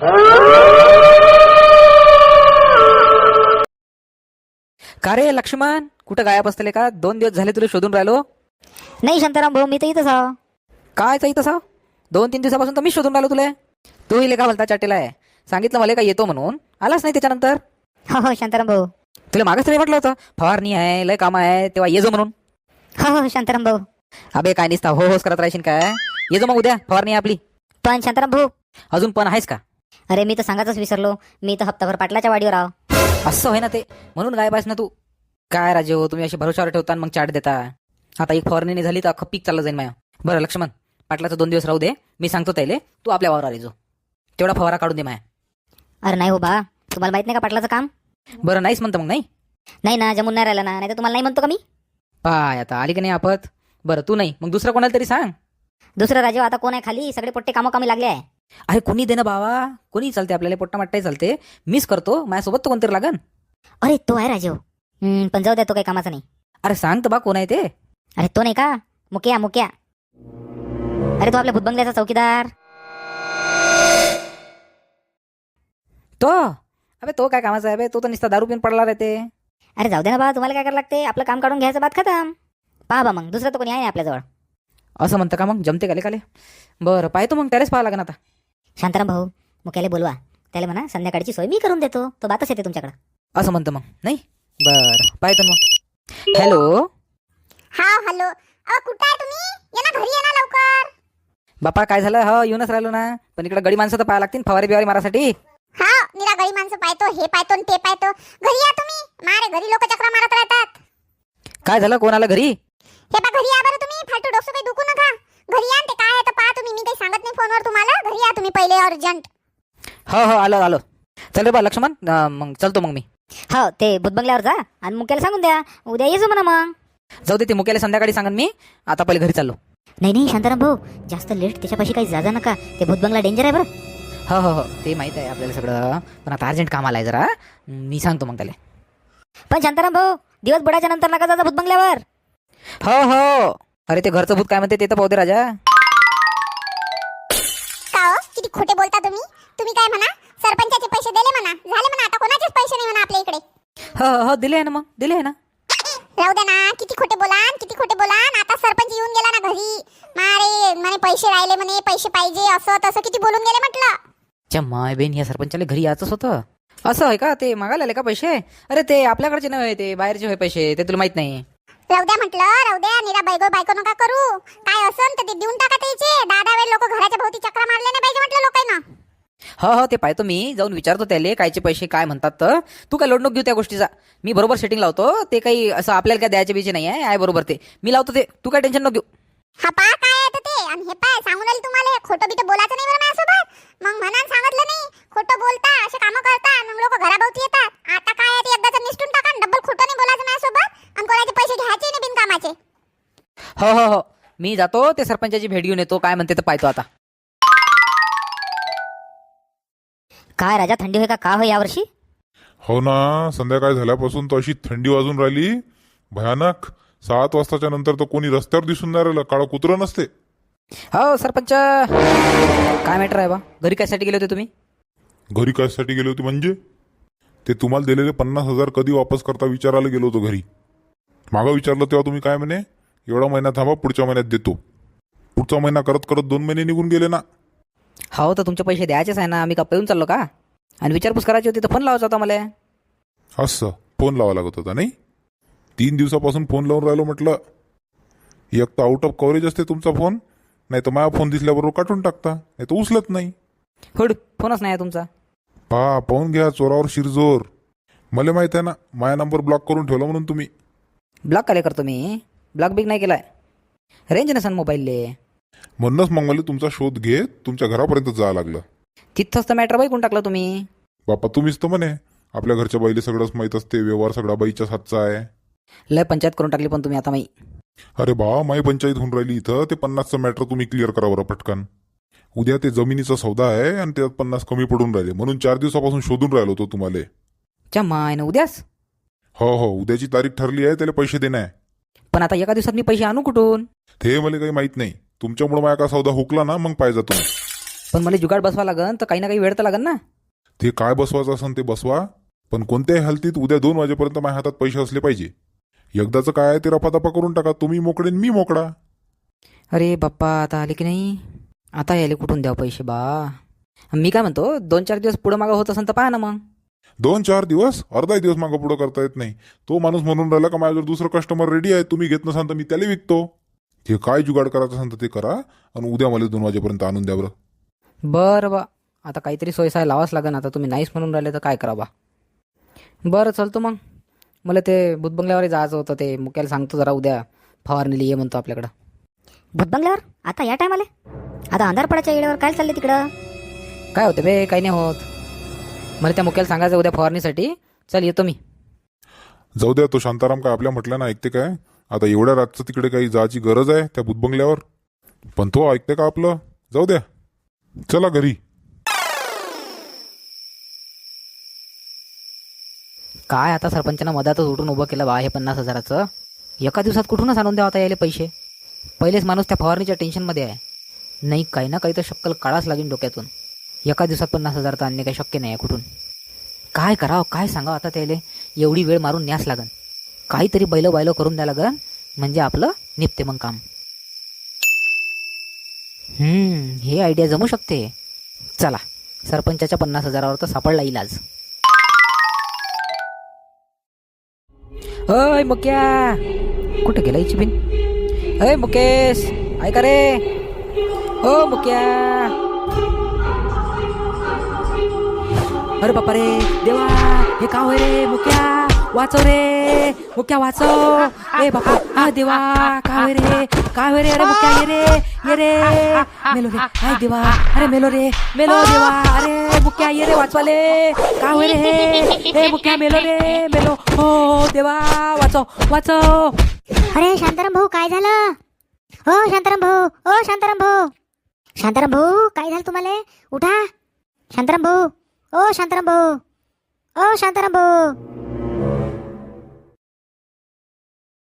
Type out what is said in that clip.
का रे लक्ष्मण? कुठं गायब असतले का? दोन दिवस झाले तुला शोधून राहिलो. नाही शांताराम भाऊ मी तर इथंच आहो. काय चाही तसं दोन तीन दिवसापासून तर मी शोधून राहिलो तुला. तू इले का भलता चाटेला आहे. सांगितलं मला का येतो म्हणून? आलाच नाही त्याच्यानंतर? हो हो शांताराम भाऊ. तुला मागच तरी म्हटलं होतं फवारणी आहे लय काम आहे तेव्हा ये जो म्हणून. हो हो शांताराम भाऊ. अबे काय निसता हो होच करत राहशील काय? ये जो मग उद्या फवारणी आहे आपली. पण शांताराम भाऊ. अजून पण आहेस का? अरे मी तर सांगायचंच विसरलो. मी तर हप्ताभर पाटलाच्या वाडीवर आहो. असं होय ना ते? म्हणून गायब आहेस ना तू? काय राजे हो तुम्ही अशी भरोशावर ठेवता आणि मग चाट देता? आता एक फवारणी नाही झाली तर अख्खं पीक चाललं जाईल माया. बरं लक्ष्मण पाटलाचं दोन दिवस राहू दे. मी सांगतो त्याले तू आपल्या वावरावर येजो तेवढा फवारा काढून दे माया. अरे नाही हो बा. तुम्हाला माहीत नाही का पाटलाचं काम? बरं नाहीच म्हणतं मग नाही? नाही ना जमून नाही राहिला ना. नाही तर तुम्हाला नाही म्हणतो का मी? पाय आता आली की नाही आपत? बरं तू नाही. मग दुसरं कोणाला तरी सांग. दुसरं राजे आता कोण आहे खाली? सगळे पोट्टे कामं कमी लागले आहे. अरे कोणी दे ना बाबा कोणी चालते आपल्याला? पोट्टा माट्टाही चालते मीच करतो. माझ्यासोबत तो कोणतरी लागन. अरे तो आहे राजे हम्म, पण जाऊ द्या तो काही कामाचा नाही. अरे सांग तर बा कोण आहे ते? अरे तो नाही का? मुक्या मुक्या. अरे तो आपल्या भूतबंगल्याचा चौकीदार. तो? अबे तो काय कामाचा आहे? बे तो तर नुसता दारू पिऊन पडला राहते अरे जाऊ दे ना बा तुम्हाला काय करायला लागते? आपलं काम काढून घ्यायचं बात खतम. पहा बा मग दुसरं तर कोणी आहे नाही आपल्याजवळ. असं म्हणतं का मग? जमते काले काले बरं पाहतो मग त्यालाच पाहा लागेल आता. शांताराम भाऊ मुक्याला बोलवा. त्याला म्हणा संध्याकाळची सोय मी करून देतो. तो बातच येते तुमच्याकडे. असं म्हणतं मग नाही? बरं पाहतो मग. हॅलो? हा हॅलो. अ कुठं आहे तुम्ही? ये ना घरी ये ना लवकर. बापा काय झालं? हो येऊनच राहिलो ना. पण इकडे गडी माणसं तर पाहा लागतील फवारी बिवारी मारासाठी. हा निरा गडी माणसं पाहतो हे पाहतो आणि ते पाहतो. घरी या तुम्ही. मारे घरी लोक चक्रा मारत राहतात. काय झालं? कोण आलं घरी? हे पा घरी या बरं तुम्ही फालतू डोकं काही दुखू नका घरी या आणि ते काय आहे तर पहा तुम्ही मी काही सांगत नाही फोनवर तुम्हाला? घरी या तुम्ही पहिले अर्जंट हो हो आलो आलो. चल रे बा लक्ष्मण. अं, मग चलतो मग मी. हो ते भूतबंगल्यावर जा. आणि मुक्याला सांगून द्या. उद्या येजो म्हणा मग. जाऊ दे ते मुक्याला संध्याकाळी सांगन मी. आता पहिले घरी चाललो. नाही नाही शांताराम भाऊ. जास्त लेट त्याच्यापाशी काही जा जा नका. ते भूतबंगला डेंजर आहे बरं. हो हो हो. ते माहीत आहे आपल्याला सगळं. पण आता अर्जंट काम आलाय जरा. मी सांगतो मग त्याला. पण शांताराम भाऊ दिवस बुडाच्या नंतर नका जा भूतबंगल्यावर हो हो. अरे ते घरचं भूत काय म्हणते ते तर पाहू दे राजा. किती खोटे बोलता तुम्ही? तुम्ही काय म्हणा? सरपंचाचे पैसे दिले म्हणा. झाले म्हणा आता कोणाचेच पैसे नाही म्हणा आपल्या इकडे. हो हो हो दिले आहे ना मग दिले आहे ना. राहू दे ना किती खोटे बोलान किती खोटे बोलान आता सरपंच येऊन गेला ना घरी. मारे म्हणे पैसे राहिले म्हणे पैसे पाहिजे असं तसं किती बोलून गेले म्हटलं. अच्छा माय बहीण या सरपंचाला घरी यायचंच होतं. असं आहे का ते मागायला आले का पैसे? अरे ते आपल्याकडचे नव्हे ते बाहेरचे होय पैसे ते तुला माहीत नाही. राहू द्या म्हटलं राहू द्या निरा बायको बायको नका करू. काय असन तर ते देऊन टाका त्याचे. दहा दहा वेळ लोक घराच्या भोवती चक्रा मारले नाही पाहिजे म्हटलं लोकांना. हो हो ते पाहतो मी. जाऊन विचारतो त्याले कायचे पैसे काय म्हणतात तर. तू काय लोड नको घेऊ त्या गोष्टीचा? मी बरोबर सेटिंग लावतो. ते काही असं आपल्याला काय द्यायचे बिचे नाही आहे आहे बरोबर ते. मी लावतो ते. तू काय टेन्शन नको घेऊ. हा पा काय आहे तर ते. आणि हे पाय सांगून राहिले तुम्हाला. खोटं बिटं बोलायचं नाही बरं माझ्यासोबत मग म्हणा सांगितलं नाही खोटं बोलता असे कामं करता मग लोक घराभोवती येतात आता काय आहे ते एकदाच निसटून टाका आणि डबल खोटं नाही बोलायचं माझ्यासोबत आणि कोणाचे पैसे घ्यायचे नाही बिनकामाचे हो हो हो. मी जातो ते सरपंचाची भेट घेऊन येतो. काय म्हणते तर पाहतो आता. काय राजा थंडी होय का? का होय यावर्षी? हो ना संध्याकाळ झाल्यापासून तर अशी थंडी वाजून राहिली. भयानक. सात वाजताच्या नंतर तर कोणी रस्त्यावर दिसून नाही राहिलं. काळं कुत्रं नसते. हो सरपंच. काय मॅटर आहे बा? घरी कशासाठी गेले होते तुम्ही? घरी कशासाठी गेले होते म्हणजे? ते तुम्हाला दिलेले पन्नास हजार कधी वापस करता विचारायला गेलो होतो घरी. मागं विचारलं तेव्हा तुम्ही काय म्हणे? एवढा महिना थांबा पुढच्या महिन्यात देतो. पुढचा महिना करत करत दोन महिने निघून गेले ना. हो तर तुमचे पैसे द्यायचेच आहे ना. आम्ही का येऊन चाललो का? आणि विचारपूस करायची होती तर फोन लावायचा होता मला. असं फोन लावा लागत होता नाही? तीन दिवसापासून फोन लावून राहिलो म्हटलं एक तर आउट ऑफ कव्हरेज असते तुमचा फोन नाही तर माझा फोन दिसल्याबरोबर काढून टाकता नाही तर उचलत नाही. हुड फोनच नाही आहे तुमचा. पहा पाहून घ्या चोरावर शिरजोर. मला माहीत आहे ना माझा नंबर ब्लॉक करून ठेवला म्हणून तुम्ही. ब्लॉक काय करतो मी? ब्लॉक बिग नाही केलाय. रेंज नसन मोबाईलले म्हणूनच मग मला तुमचा शोध घेत तुमच्या घरापर्यंत जावं लागलं. तिथंच तर मॅटर बाई कोण टाकलं तुम्ही. बापा तुम्हीच तर म्हणे आपल्या घरच्या बाईले सगळंच माहीत असते व्यवहार सगळा बाईच्याच हातचा आहे. लय पंचायत करून टाकली पण तुम्ही आता माई. अरे बा माई पंचायत होऊन राहिली इथं ते पन्नासचं मॅटर तुम्ही क्लिअर करा बरं पटकन. उद्या ते जमिनीचा सौदा आहे आणि त्यात पन्नास कमी पडून राहिले म्हणून चार दिवसापासून शोधून राहिलो होतो तुम्हाला. च्या माय ना उद्याच. हो हो उद्याची तारीख ठरली आहे त्याला पैसे देणे आहे. पण आता एका दिवसात मी पैसे आणू कुठून? ते मला काही माहीत नाही. तुमच्यामुळे माझ्या का सौदा हुकला ना मग पाहिजे तुम्ही. पण मला जुगाड बसवा लागन तर काही ना काही वेळ तर लागन ना. ते काय बसवायचं असेल ते बसवा. पण कोणत्याही हालतीत उद्या दोन वाजेपर्यंत माझ्या हातात पैसे असले पाहिजे. एकदाचं काय आहे ते रफादफा करून टाका. तुम्ही मोकळे आणि मी मोकळा. अरे बाप्पा आता आले की नाही? आता यायले कुठून द्याव पैसे बा? मी काय म्हणतो दोन चार दिवस पुढं मागं होत असेल तर पहा ना मग. दोन चार दिवस अर्धा दिवस मागं पुढं करता येत नाही. तो माणूस म्हणून राहिला का माझ्याजवळ दुसरं कस्टमर रेडी आहे तुम्ही घेत नसाल तर मी त्याला विकतो. ते काय जुगाड करायचं असेल तर ते करा आणि उद्या मला दोन वाजेपर्यंत आणून द्या बरं. बरं बा आता काहीतरी सोयसाय लावाच लागन आता तुम्ही नाहीच म्हणून राहिले तर काय करा बा. बरं चलतो मग. मला ते बुधबंगल्यावर जायचं होतं ते मुक्याला सांगतो जरा उद्या. फवारणीला ये म्हणतो आपल्याकडं. भूतबंगल्यावर? आता या टायमाले आता अंधार पडायच्या वेळेवर काय चालले तिकडं? काय होते बे काही नाही होत. मला त्या मुक्याला सांगायचं उद्या फवारणीसाठी. चल येतो मी. जाऊ द्या तो शांताराम काय आपल्या म्हटलं ना ऐकते काय? आता एवढ्या रातचं तिकडे काही जायची गरज आहे त्या बुधबंगल्यावर? पण तो ऐकते का आपलं? जाऊ द्या. चला घरी. काय आता सरपंचानं मधातच उठून उभं केलं बा हे पन्नास हजाराचं? एका दिवसात कुठूनच आणून द्यावा आता यायले पैसे? पहिलेच माणूस त्या फवारणीच्या टेन्शनमध्ये आहे. नाही काही ना काही तर शक्कल काढाच लागेल डोक्यातून. एका दिवसात पन्नास हजार तर आणणे काही शक्य नाही आहे कुठून. काय करावं काय सांगावं आता त्याले? एवढी वेळ मारून न्यास लागन. काहीतरी बैलं बैलं करून द्या लागन म्हणजे आपलं निपते मग काम. हम्म हे आयडिया जमू शकते. चला सरपंचाच्या पन्नास हजारावर तर सापडला इलाज. अय मुक्या! कुठे गेला हिची बिन अय मुकेश! ऐका रे! ओ मुक्या! अरे बापा रे देवा हे का होय रे मुक्या? वाचव रे मुक्या वाचव. ए बापा हा देवा का होय रे का होय रे अरे मुक्या ये रे ये रे. मेलो रे हाय देवा अरे मेलो रे मेलो देवा. अरे मुक्या ये रे वाचवाले. का होय रे हे मुक्या मेलो रे मेलो. हो देवा वाचव वाचव. अरे शांताराम भाऊ काय झालं? हो शांताराम भाऊ ओ शांताराम भाऊ. शांताराम भाऊ काय झालं तुम्हाला? उठा. शांताराम भाऊ. ओ शांताराम भाऊ. ओ शांताराम भाऊ.